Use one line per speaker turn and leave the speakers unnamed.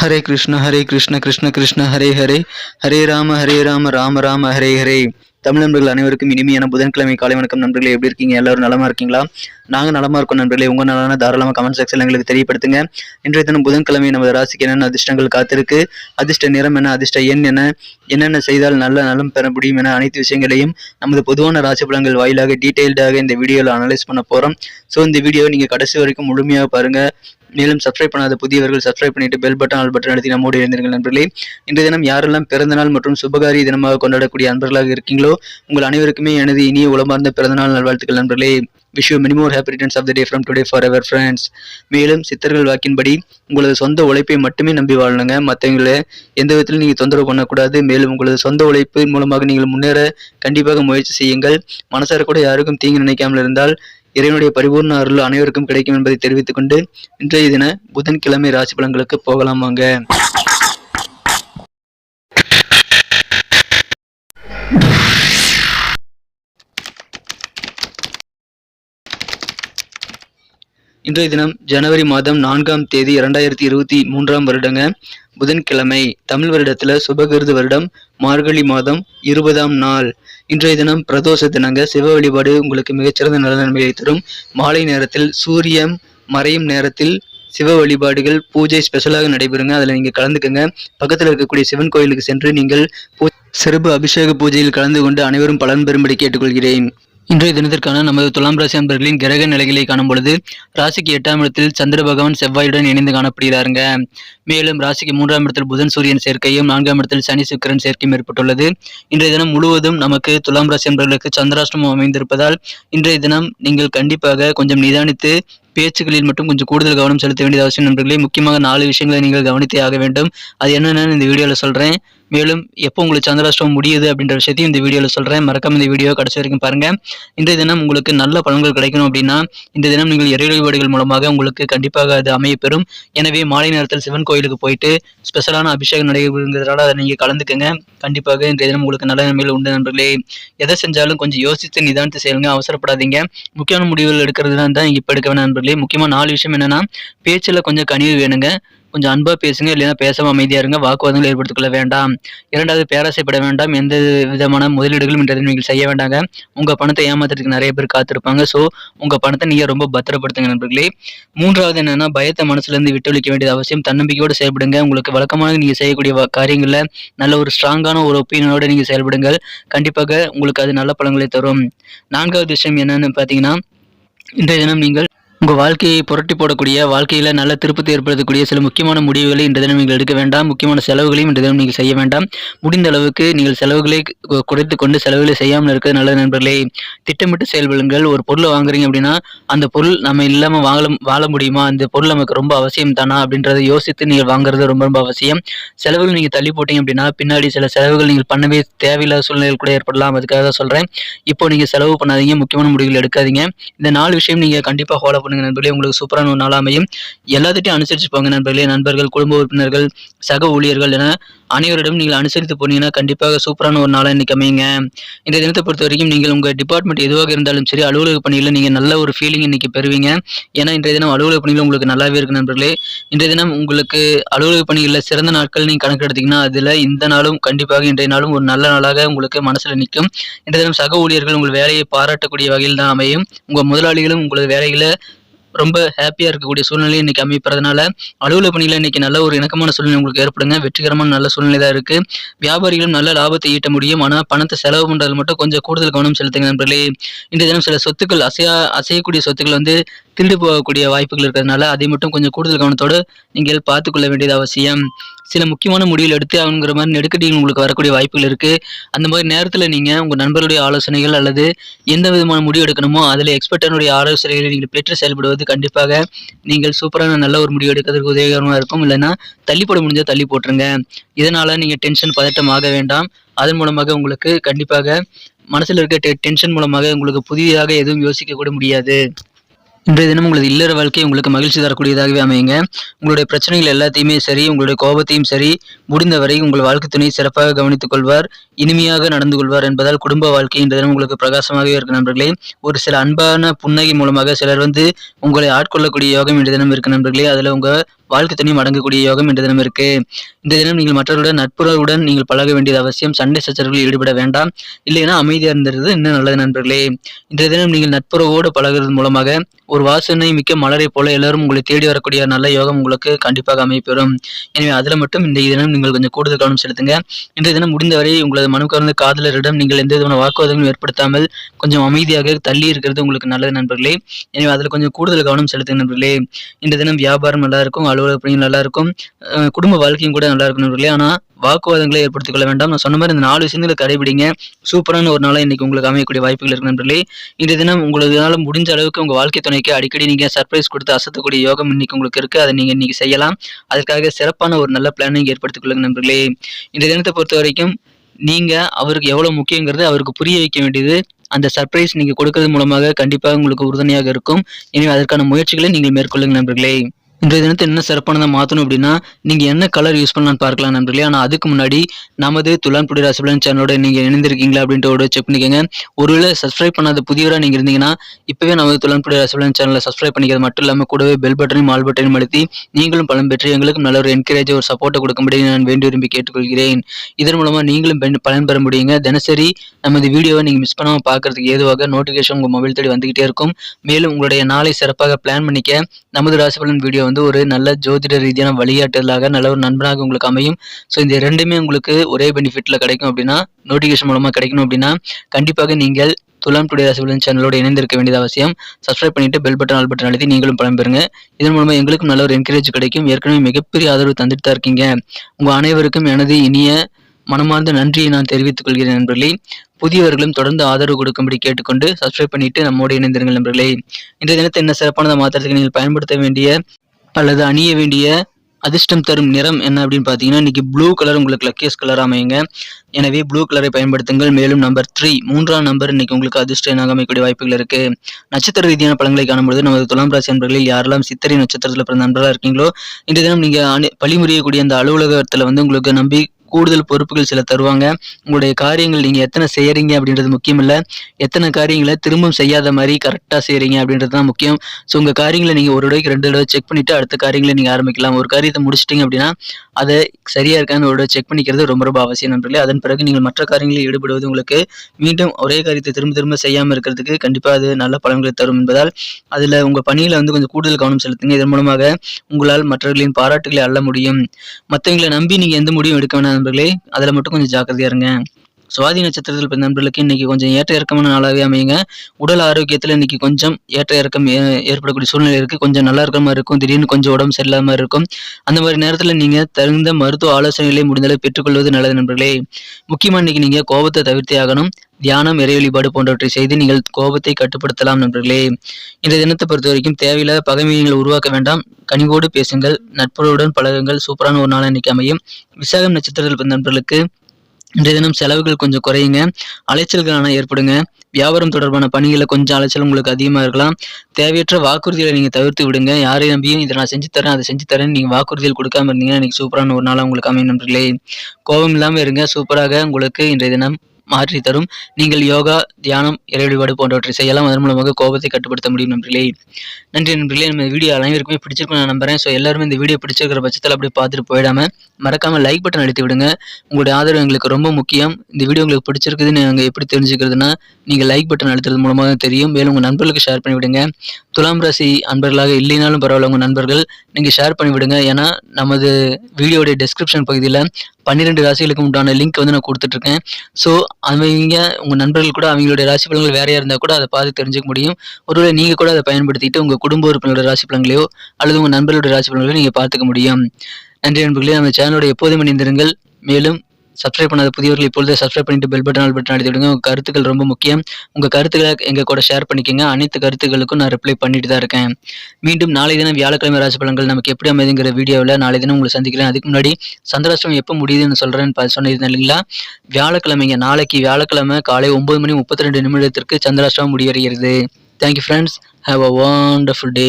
ஹரே கிருஷ்ண ஹரே கிருஷ்ண கிருஷ்ண கிருஷ்ண ஹரே ஹரே. ஹரே ராம ஹரே ராம ராம ராம ஹரே ஹரே. தமிழ் நண்பர்கள் அனைவருக்கும் இனிமையான புதன்கிழமை காலை வணக்கம் நண்பர்களே. எப்படி இருக்கீங்க? எல்லாரும் நலமா இருக்கீங்களா? நாங்கள் நலமா இருக்கோம் நண்பர்களே. உங்கள் நலன தாராளமாக கமெண்ட் செக்ஷன் எங்களுக்கு தெரியப்படுத்துங்க. இன்றைய தினம் புதன்கிழமை நமது ராசிக்கு என்னென்ன அதிர்ஷ்டங்கள் காத்திருக்கு? அதிர்ஷ்ட நிறம் என்ன? அதிர்ஷ்ட எண் என்ன? என்னென்ன செய்தால் நல்ல நலம் பெற முடியும் என அனைத்து விஷயங்களையும் நமது பொதுவான ராசி பலன்கள் வாயிலாக டீட்டெயில்டாக இந்த வீடியோவில் அனலைஸ் பண்ண போகிறோம் ஸோ இந்த வீடியோவை நீங்கள் கடைசி வரைக்கும் முழுமையாக பாருங்கள் மேலும் சப்ஸ்கிரைப் பண்ணாத புதியவர்கள் சப்ஸ்கிரைப் பண்ணிட்டு பெல் பட்டன் ஆல் பட்டன் அழுத்தி நம்மோடு இருந்தீர்கள் நண்பர்களே. இன்றைய தினம் யாரெல்லாம் பிறந்தநாள் மற்றும் சுபகாரி தினமாக கொண்டாடக்கூடிய அன்பர்களாக இருக்கீங்களோ உங்கள் அனைவருக்குமே எனது இனிய உளமார்ந்த பிறந்தநாள் நல்வாழ்த்துக்கள் நண்பர்களே. Wish you many more happy returns of the day from today forever friends மேலும் சித்தர்கள் வாக்கின்படி உங்களது சொந்த உழைப்பை மட்டுமே நம்பி வாழணுங்க மற்றவங்களை எந்த விதத்திலும் நீங்கள் தொந்தரவு பண்ணக்கூடாது. மேலும் உங்களது சொந்த உழைப்பின் மூலமாக நீங்கள் முன்னேற கண்டிப்பாக முயற்சி செய்யுங்கள். மனசார கூட யாருக்கும் தீங்கு நினைக்காமல் இருந்தால் இறைவனுடைய பரிபூர்ண அருள் அனைவருக்கும் கிடைக்கும் என்பதை தெரிவித்துக் கொண்டு இன்றைய தின புதன்கிழமை ராசி பலன்களுக்கு போகலாம் வாங்க. இன்றைய தினம் ஜனவரி மாதம் நான்காம் தேதி இரண்டாயிரத்தி இருபத்தி மூன்றாம் வருடங்க. புதன்கிழமை தமிழ் வருடத்துல சுபகிருது வருடம் மார்கழி மாதம் இருபதாம் நாள். இன்றைய தினம் பிரதோஷ தினங்க சிவ வழிபாடு உங்களுக்கு மிகச்சிறந்த நல்ல நன்மையை தரும். மாலை நேரத்தில் சூரியன் மறையும் நேரத்தில் சிவ வழிபாடுகள் பூஜை ஸ்பெஷலாக நடைபெறுங்க. அதில் நீங்கள் கலந்துக்கங்க. பக்கத்தில் இருக்கக்கூடிய சிவன் கோயிலுக்கு சென்று நீங்கள் பூ- சிறப்பு அபிஷேக பூஜையில் கலந்து கொண்டு அனைவரும் பலன் பெறும்படி கேட்டுக்கொள்கிறேன். இன்றைய தினத்திற்கான நமது துலாம் ராசி அன்பர்களின் கிரக நிலைகளை காணும் பொழுது ராசிக்கு எட்டாம் இடத்தில் சந்திர பகவான் செவ்வாயுடன் இணைந்து காணப்படுகிறாருங்க. மேலும் ராசிக்கு மூன்றாம் இடத்தில் புதன் சூரியன் சேர்க்கையும் நான்காம் இடத்தில் சனி சுக்கிரன் சேர்க்கையும் ஏற்பட்டுள்ளது. இன்றைய தினம் முழுவதும் நமக்கு துலாம் ராசி அன்பர்களுக்கு சந்திராஷ்டமம் அமைந்திருப்பதால் இன்றைய தினம் நீங்கள் கண்டிப்பாக கொஞ்சம் நிதானித்து பேச்சுகளில் மட்டும் கொஞ்சம் கூடுதல் கவனம் செலுத்த வேண்டியது அவசியம். நண்பர்களே முக்கியமாக நாலு விஷயங்களை நீங்கள் கவனித்தே ஆக வேண்டும். அது என்னென்னு இந்த வீடியோவில் சொல்கிறேன் மேலும் எப்போ உங்களுக்கு சந்திராஷ்டமம் முடியுது அப்படின்ற விஷயத்தையும் இந்த வீடியோவில் சொல்கிறேன் மறக்காம இந்த வீடியோ கடைசி வரைக்கும் பாருங்க. இன்றைய தினம் உங்களுக்கு நல்ல பலன்கள் கிடைக்கணும் அப்படின்னா இந்த தினம் நீங்கள் இறை வழிபாடுகள் மூலமாக உங்களுக்கு கண்டிப்பாக அது அமையப்பெறும். எனவே மாலை நேரத்தில் சிவன் கோயிலுக்கு போயிட்டு ஸ்பெஷலான அபிஷேகம் நடைபெறுங்கிறதால அதை நீங்கள் கலந்துக்கங்க. கண்டிப்பாக இன்றைய தினம் உங்களுக்கு நல்ல நிலைமையில் உண்டு நண்பர்களே. எதை செஞ்சாலும் கொஞ்சம் யோசித்து நிதானித்து செய்யுங்க. அவசரப்படாதீங்க. முக்கியமான முடிவுகள் எடுக்கிறது தான் தான் இப்போ எடுக்க வேணாம் நண்பர்களே முக்கியமாக நாலு விஷயம் என்னன்னா பேச்சில் கொஞ்சம் கனிவு வேணுங்க. கொஞ்சம் அன்பாக பேசுங்க இல்லைன்னா பேசாமல் அமைதியாக இருங்க வாக்குவாதங்கள் ஏற்படுத்திக்கொள்ள வேண்டாம். இரண்டாவது பேராசைப்பட வேண்டாம். எந்த விதமான முதலீடுகளும் இன்றைய நீங்கள் செய்ய வேண்டாங்க. உங்க பணத்தை ஏமாத்துறதுக்கு நிறைய பேர் காத்திருப்பாங்க. ஸோ உங்க பணத்தை நீங்கள் ரொம்ப பத்திரப்படுத்துங்க நண்பர்களே. மூன்றாவது என்னன்னா பயத்தை மனசுலேருந்து இருந்து வேண்டியது அவசியம். தன்னம்பிக்கையோடு செயல்படுங்க. உங்களுக்கு வழக்கமாக நீங்க செய்யக்கூடிய காரியங்களில் நல்ல ஒரு ஸ்ட்ராங்கான ஒரு ஒப்பீனியனோட நீங்க செயல்படுங்கள். கண்டிப்பாக உங்களுக்கு அது நல்ல பலன்களை தரும். நான்காவது விஷயம் என்னன்னு பார்த்தீங்கன்னா இன்றைய தினம் நீங்கள் உங்கள் வாழ்க்கையை புரட்டி போடக்கூடிய வாழ்க்கையில் நல்ல திருப்பத்தை ஏற்படுத்தக்கூடிய சில முக்கியமான முடிவுகளை இன்றைய தினம் நீங்கள் எடுக்க வேண்டாம். முக்கியமான செலவுகளையும் இந்த தினம் நீங்கள் செய்ய வேண்டாம். முடிந்த அளவுக்கு நீங்கள் செலவுகளை குறைத்து கொண்டு செலவுகளை செய்யாமல் இருக்கிறது நல்ல நண்பர்களே. திட்டமிட்டு செயல்படுங்கள். ஒரு பொருளை வாங்குறீங்க அப்படின்னா அந்த பொருள் நம்ம இல்லாமல் வாழ வாழ முடியுமா? அந்த பொருள் நமக்கு ரொம்ப அவசியம் தானா? அப்படின்றத யோசித்து நீங்கள் வாங்குறது ரொம்ப ரொம்ப அவசியம். செலவுகள் நீங்கள் தள்ளி போட்டீங்க அப்படின்னா பின்னாடி சில செலவுகள் நீங்கள் பண்ணவே தேவையில்லாத சூழ்நிலைகள் கூட ஏற்படலாம். அதுக்காக தான் சொல்கிறேன் இப்போ நீங்கள் செலவு பண்ணாதீங்க. முக்கியமான முடிவுகள் எடுக்காதீங்க. இந்த நாலு விஷயம் நீங்கள் கண்டிப்பாக ஃபாலோ பண்ணுங்க நண்பர்களே. உங்களுக்கு சூப்பரான ஒரு நாள் அமையும். எல்லாத்திட்டையும் அனுசரிச்சு போங்க நண்பர்களே. நண்பர்கள் குடும்ப உறுப்பினர்கள் சக ஊழியர்கள் என அனைவரிடம் நீங்கள் அனுசரித்து போனீங்கன்னா கண்டிப்பாக சூப்பரான ஒரு நாளாக இன்னைக்கு அமையுங்க. இந்த தினத்தை பொறுத்த வரைக்கும் நீங்கள் உங்கள் டிபார்ட்மெண்ட் எதுவாக இருந்தாலும் சரி அலுவலக பணியில் நீங்கள் நல்ல ஒரு ஃபீலிங் இன்னைக்கு பெறுவீங்க. ஏன்னா இன்றைய தினம் அலுவலக பணிகள் உங்களுக்கு நல்லாவே இருக்கு நண்பர்களே. இன்றைய தினம் உங்களுக்கு அலுவலக பணிகளில் சிறந்த நாட்கள் நீங்கள் கணக்கெடுத்தீங்கன்னா அதில் இந்த நாளும் கண்டிப்பாக இன்றைய நாளும் ஒரு நல்ல நாளாக உங்களுக்கு மனசில் நிற்கும். இன்றைய தினம் சக ஊழியர்கள் உங்கள் வேலையை பாராட்டக்கூடிய வகையில் தான் அமையும். உங்கள் முதலாளிகளும் உங்களது வேலைகளை ரொம்ப ஹாப்பியாக இருக்கக்கூடிய சூழ்நிலை இன்னைக்கு அமைப்பறதுனால அலுவலக பணியில் இன்னைக்கு நல்ல ஒரு இணக்கமான சூழ்நிலை உங்களுக்கு ஏற்படுங்க. வெற்றிகரமான நல்ல சூழ்நிலை தான் இருக்கு. வியாபாரிகளும் நல்ல லாபத்தை ஈட்ட முடியும். ஆனால் பணத்தை செலவு பண்ணுறது மட்டும் கொஞ்சம் கூடுதல் கவனம் செலுத்துங்க நண்பர்களே. இன்றைய தினம் சில சொத்துக்கள் அசையா அசையக்கூடிய சொத்துக்கள் வந்து திருடு போகக்கூடிய வாய்ப்புகள் இருக்கிறதுனால அதை மட்டும் கொஞ்சம் கூடுதல் கவனத்தோடு நீங்கள் பார்த்துக்கொள்ள வேண்டியது அவசியம். சில முக்கியமான முடிவுகள் எடுத்து அவங்கிற மாதிரி நெருக்கடிகள் உங்களுக்கு வரக்கூடிய வாய்ப்புகள் இருக்குது அந்த மாதிரி நேரத்தில் நீங்கள் உங்கள் நண்பர்களுடைய ஆலோசனைகள் அல்லது எந்த விதமான முடிவு எடுக்கணுமோ அதில் எக்ஸ்பர்ட்டனுடைய ஆலோசனைகளை நீங்கள் பெற்று செயல்படுவது கண்டிப்பாக நீங்கள் சூப்பரான நல்ல ஒரு முடிவு எடுக்கிறதுக்கு உதவிகரமாக இருக்கும். இல்லைன்னா தள்ளி போட முடிஞ்சால் தள்ளி போட்டுருங்க. இதனால் நீங்கள் டென்ஷன் பதட்டம் ஆக வேண்டாம். அதன் மூலமாக உங்களுக்கு கண்டிப்பாக மனசில் இருக்க டெ டென்ஷன் மூலமாக உங்களுக்கு புதிதாக எதுவும் யோசிக்க கூட முடியாது. இன்றைய தினம் உங்களது இல்லற வாழ்க்கை உங்களுக்கு மகிழ்ச்சி தரக்கூடியதாகவே அமையுங்க. உங்களுடைய பிரச்சனைகள் எல்லாத்தையுமே சரி உங்களுடைய கோபத்தையும் சரி முடிந்தவரை உங்கள் வாழ்க்கை துணை சிறப்பாக கவனித்துக் கொள்வார் இனிமையாக நடந்து கொள்வார் என்பதால் குடும்ப வாழ்க்கை இன்றைய தினம் உங்களுக்கு பிரகாசமாகவே இருக்கு நண்பர்களே. ஒரு சில அன்பான புன்னகை மூலமாக சிலர் வந்து உங்களை ஆட்கொள்ளக்கூடிய யோகம் இன்றைய தினம் இருக்கு நண்பர்களே. அதில் உங்க வாழ்க்கை தனியும் அடங்கக்கூடிய யோகம் இந்த தினம் இருக்கு. இந்த தினம் நீங்கள் மற்றவர்களுடன் நட்புறவுடன் நீங்கள் பழக வேண்டியது அவசியம். சண்டை சச்சரவுகளில் ஈடுபட வேண்டாம். இல்லைன்னா அமைதியாக இருந்தது இன்னும் நல்லது நண்பர்களே. இன்றைய தினம் நீங்கள் நட்புறவோடு பழகிறது மூலமாக ஒரு வாசனை மிக்க மலரை போல எல்லாரும் உங்களை தேடி வரக்கூடிய நல்ல யோகம் உங்களுக்கு கண்டிப்பாக அமைப்பெறும். எனவே அதில் மட்டும் இந்த தினம் நீங்கள் கொஞ்சம் கூடுதல் கவனம் செலுத்துங்க. இன்றைய தினம் முடிந்தவரை உங்களது மனு கலந்த காதலரிடம் நீங்கள் எந்த விதமான வாக்குவாதங்களும் ஏற்படுத்தாமல் கொஞ்சம் அமைதியாக தள்ளி இருக்கிறது உங்களுக்கு நல்லது நண்பர்களே. எனவே அதில் கொஞ்சம் கூடுதல் கவனம் செலுத்துங்க நண்பர்களே. இந்த தினம் வியாபாரம் நல்லா இருக்கும். அலுவலக நல்லா இருக்கும் குடும்ப வாழ்க்கையும் கூட நல்லா இருக்கும் நண்பர்களே. ஆனால் வாக்குவாதங்களை ஏற்படுத்திக் கொள்ள வேண்டாம். நான் சொன்ன மாதிரி இந்த நாலு விஷயங்களை கடைபிடிங்க. சூப்பரான ஒரு நாளாக இன்னைக்கு உங்களுக்கு அமையக்கூடிய வாய்ப்புகள் இருக்கு நண்பர்களே. இந்த தினம் உங்களதுனால முடிஞ்ச அளவுக்கு உங்கள் வாழ்க்கை துணைக்கு அடிக்கடி நீங்கள் சர்ப்ரைஸ் கொடுத்து அசத்தக்கூடிய யோகம் இன்னைக்கு உங்களுக்கு இருக்குது அதை நீங்கள் இன்றைக்கி செய்யலாம். அதுக்காக சிறப்பான ஒரு நல்ல பிளானிங் ஏற்படுத்திக் கொள்ளுங்க நண்பர்களே. இந்த தினத்தை பொறுத்த வரைக்கும் நீங்கள் அவருக்கு எவ்வளோ முக்கியங்கிறது அவருக்கு புரிய வைக்க வேண்டியது. அந்த சர்ப்ரைஸ் நீங்கள் கொடுக்கறது மூலமாக கண்டிப்பாக உங்களுக்கு உறுதுணையாக இருக்கும். எனவே அதற்கான முயற்சிகளை நீங்கள் மேற்கொள்ளுங்க நண்பர்களே. இன்றைய தினத்தை என்ன சிறப்பானதை மாற்றணும் அப்படின்னா நீங்கள் என்ன கலர் யூஸ் பண்ணலாம்னு பார்க்கலாம் நண்பர்களே. ஆனால் அதுக்கு முன்னாடி நமது துலாம் டுடே சேனலோட நீங்கள் இணைந்திருக்கீங்களா அப்படின்ட்டு ஒரு செக் பண்ணிக்கோங்க. ஒருவேளை சப்ஸ்கிரைப் பண்ணாத புதியவராக நீங்கள் இருந்தீங்கன்னா இப்போவே நமது துலாம் டுடே சேனலை சப்ஸ்கிரைப் பண்ணிக்கிறது மட்டும் இல்லாமல் கூடவே பெல் பட்டனையும் ஆல் பட்டனையும் அழுத்தி நீங்களும் பலம் பெற்று எங்களுக்கும் நல்ல ஒரு என்கரேஜ் ஒரு சப்போர்ட்டை கொடுக்கும்படி நான் வேண்டி விரும்பி கேட்டுக்கொள்கிறேன். இதன் மூலமாக நீங்களும் பலன் பெற முடியுங்க. தினசரி நமது வீடியோவை நீங்கள் மிஸ் பண்ணாமல் பார்க்கறதுக்கு ஏதுவாக நோட்டிஃபிகேஷன் உங்கள் மொபைல் தேடி வந்துகிட்டே இருக்கும். மேலும் உங்களுடைய நாளை சிறப்பாக பிளான் பண்ணிக்க நமது ராசிபலன் வீடியோ வந்து ஒரு நல்ல ஜோதிட ரீதியான வழிகாட்டுதலாக நல்ல ஒரு நண்பனாக உங்களுக்கு அமையும். ஸோ இந்த ரெண்டுமே உங்களுக்கு ஒரே பெனிஃபிட்டில் கிடைக்கும் அப்படின்னா நோட்டிஃபிகேஷன் மூலமாக கிடைக்கணும் அப்படின்னா கண்டிப்பாக நீங்கள் துலாம் டுடே ராசிபலன் சேனலோட இணைந்திருக்க வேண்டியது அவசியம். சப்ஸ்கிரைப் பண்ணிட்டு பெல் பட்டன் ஆல் பட்டன் அழுத்தி நீங்களும் பலம் பெறுங்க. இதன் மூலமாக எங்களுக்கும் நல்ல ஒரு என்கரேஜ் கிடைக்கும். ஏற்கனவே மிகப்பெரிய ஆதரவு தந்துட்டு தான் இருக்கீங்க. உங்கள் அனைவருக்கும் எனது இனிய மனமார்ந்த நன்றியை நான் தெரிவித்துக் கொள்கிறேன் நண்பர்களே. புதியவர்களும் தொடர்ந்து ஆதரவு கொடுக்கும்படி கேட்டுக்கொண்டு சப்ஸ்கிரைப் பண்ணிட்டு நம்மோடு இணைந்திருங்கள் நண்பர்களே. இன்றைய தினத்தை என்ன சிறப்பானதை மாத்திரத்துக்கு நீங்கள் பயன்படுத்த வேண்டிய அல்லது அணிய வேண்டிய அதிர்ஷ்டம் தரும் நிறம் என்ன அப்படின்னு பார்த்தீங்கன்னா இன்னைக்கு ப்ளூ கலர் உங்களுக்கு லக்கியஸ் கலர் அமையுங்க. எனவே ப்ளூ கலரை பயன்படுத்துங்கள். மேலும் நம்பர் த்ரீ மூன்றாம் நம்பர் இன்னைக்கு உங்களுக்கு அதிர்ஷ்ட எண்ணாக அமைக்கக்கூடிய வாய்ப்புகள் இருக்கு. நட்சத்திர ரீதியான பலன்களை காணும்போது நமது துலாம் ராசி நண்பர்களில் யாரெல்லாம் சித்திரை நட்சத்திரத்தில் பிறந்த நண்பர்களாக இருக்கீங்களோ இந்த தினம் நீங்கள் பழிமுறையக்கூடிய அந்த அலுவலகத்தில் வந்து உங்களுக்கு நம்பி கூடுதல் பொறுப்புகள் சில தருவாங்க. உங்களுடைய காரியங்கள் நீங்கள் எத்தனை செய்கிறீங்க அப்படின்றது முக்கியம் இல்லை எத்தனை காரியங்களை திரும்பவும் செய்யாத மாதிரி கரெக்டாக செய்கிறீங்க அப்படின்றது தான் முக்கியம். ஸோ உங்கள் காரியங்களை நீங்கள் ஒரு தடவைக்கு ரெண்டு தடவை செக் பண்ணிவிட்டு அடுத்த காரியங்களை நீங்கள் ஆரம்பிக்கலாம். ஒரு காரியத்தை முடிச்சிட்டிங்க அப்படின்னா அதை சரியாக இருக்கான்னு ஒரு செக் பண்ணிக்கிறது ரொம்ப ரொம்ப அவசியம் நண்பர்களே. அதன் பிறகு நீங்கள் மற்ற காரியங்களில் ஈடுபடுவது உங்களுக்கு மீண்டும் ஒரே காரியத்தை திரும்ப திரும்ப செய்யாமல் இருக்கிறதுக்கு கண்டிப்பாக அது நல்ல பலன்களை தரும் என்பதால் அதில் உங்கள் பணியில் வந்து கொஞ்சம் கூடுதல் கவனம் செலுத்துங்க. இதன் மூலமாக உங்களால் மற்றவர்களின் பாராட்டுகளை அள்ள முடியும். மற்றவங்களை நம்பி நீங்கள் எந்த முடிவும் எடுக்க வேணாம். நண்பர்களே அதில் மட்டும் கொஞ்சம் ஜாக்கிரதையாக இருங்க. சுவாதி நட்சத்திரத்தில் பிறந்த நண்பர்களுக்கு இன்னைக்கு கொஞ்சம் ஏற்ற இறக்கமான நாளாகவே அமையுங்க. உடல் ஆரோக்கியத்தில் இன்னைக்கு கொஞ்சம் ஏற்ற இறக்கம் ஏற்படக்கூடிய சூழ்நிலை இருக்கு. கொஞ்சம் நல்லா இருக்கிற மாதிரி இருக்கும். திடீர்னு கொஞ்சம் உடம்பு சரியில்லாம மாதிரி இருக்கும். அந்த மாதிரி நேரத்தில் நீங்க தகுந்த மருத்துவ ஆலோசனைகளை முடிந்தளவு பெற்றுக்கொள்வது நல்லது நண்பர்களே. முக்கியமாக இன்னைக்கு நீங்க கோபத்தை தவிர்த்தே ஆகணும். தியானம் இறை வழிபாடு போன்றவற்றை செய்து நீங்கள் கோபத்தை கட்டுப்படுத்தலாம் நண்பர்களே. இந்த தினத்தை பொறுத்த வரைக்கும் தேவையில்லாத பகைமையை உருவாக்க வேண்டாம். கனிவோடு பேசுங்கள் நட்புகளுடன் பழகுங்கள் சூப்பரான ஒரு நாள் இன்னைக்கு அமையும். விசாகம் நட்சத்திரத்தில் பிறந்த நண்பர்களுக்கு இன்றைய தினம் செலவுகள் கொஞ்சம் குறையுங்க அலைச்சல்கள் ஆனால் ஏற்படுங்க. வியாபாரம் தொடர்பான பணிகளில் கொஞ்சம் அலைச்சல் உங்களுக்கு அதிகமாக இருக்கலாம். தேவையற்ற வாக்குறுதிகளை நீங்கள் தவிர்த்து விடுங்க. யாரையும் நம்பியும் இதை நான் செஞ்சு தரேன் அதை செஞ்சு தரேன் நீங்கள் வாக்குறுதிகள் கொடுக்காம இருந்தீங்கன்னா இன்றைக்கி சூப்பரான ஒரு நாளாக உங்களுக்கு அமையும் நண்பர்களே. கோபம் இல்லாமல் இருங்க சூப்பராக உங்களுக்கு இன்றைய தினம் மாற்றி தரும். நீங்கள் யோகா தியானம் இறை வழிபாடு போன்றவற்றை செய்யலாம். அதன் மூலமாக கோபத்தை கட்டுப்படுத்த முடியும் நண்பர்களே. நன்றி நண்பர்களே. நம்ம வீடியோ அனைவருக்குமே பிடிச்சிருக்கும் நான் நம்புறேன். ஸோ எல்லாருமே இந்த வீடியோ பிடிச்சிருக்கிற பட்சத்தில் அப்படியே பார்த்துட்டு போயிடாம மறக்காம லைக் பட்டன் அழுத்தி விடுங்க. உங்களுடைய ஆதரவு எங்களுக்கு ரொம்ப முக்கியம். இந்த வீடியோ உங்களுக்கு பிடிச்சிருக்குதுன்னு நாங்கள் எப்படி தெரிஞ்சுக்கிறதுனா நீங்கள் லைக் பட்டன் அழுத்துறது மூலமாக தான் தெரியும். மேலும் உங்கள் நண்பர்களுக்கு ஷேர் பண்ணி விடுங்க. துலாம் ராசி அன்பர்களாக இல்லைனாலும் பரவாயில்ல. உங்கள் நண்பர்கள் நீங்கள் ஷேர் பண்ணி விடுங்க. ஏன்னா நமது வீடியோடைய டெஸ்கிரிப்ஷன் பகுதியில் பன்னிரெண்டு ராசிகளுக்கு உண்டான லிங்க் வந்து நான் கொடுத்துட்ருக்கேன் ஸோ அவங்க உங்கள் நண்பர்கள் கூட அவங்களுடைய ராசி பலன்கள் வேறையாக இருந்தால் கூட அதை பார்த்து தெரிஞ்சுக்க முடியும். ஒருவேளை நீங்கள் கூட அதை பயன்படுத்திட்டு உங்கள் குடும்ப உறுப்பினரோட ராசி பலன்களையோ அல்லது உங்கள் நண்பர்களுடைய ராசி பலன்களையோ நீங்கள் பார்த்துக்க முடியும். நன்றி நண்பர்களே நம்ம சேனலோட எப்போதும் இணைந்திருங்கள். மேலும் சப்ஸ்கிரைப் பண்ணாத புதியவர்கள் இப்பொழுது சப்ஸ்கிரைப் பண்ணிட்டு பெல் பட்டன் ஆல் பட்டன் அழுத்தி விடுங்க. உங்கள் கருத்துக்கள் ரொம்ப முக்கியம். உங்கள் கருத்துக்களை எங்கள் கூட ஷேர் பண்ணிக்கோங்க. அனைத்து கருத்துக்களுக்கும் நான் ரிப்ளை பண்ணிட்டு தான் இருக்கேன். மீண்டும் நாளை தினம் வியாழக்கிழமை ராசி பலன்கள் நமக்கு எப்படி அமைதுங்கிற வீடியோவில் நாளை தினம் உங்களை சந்திக்கிறேன். அதுக்கு முன்னாடி சந்திராஷ்டிரம் எப்போ முடியுதுன்னு சொல்கிறேன்னு சொன்னிருந்தேன் இல்லைங்களா? வியாழக்கிழமைங்க. நாளைக்கு வியாழக்கிழமை காலை ஒம்பது மணி முப்பத்தி ரெண்டு நிமிடத்திற்கு சந்திராஷ்டிரம் முடிவடைகிறது. Thank you friends have a wonderful day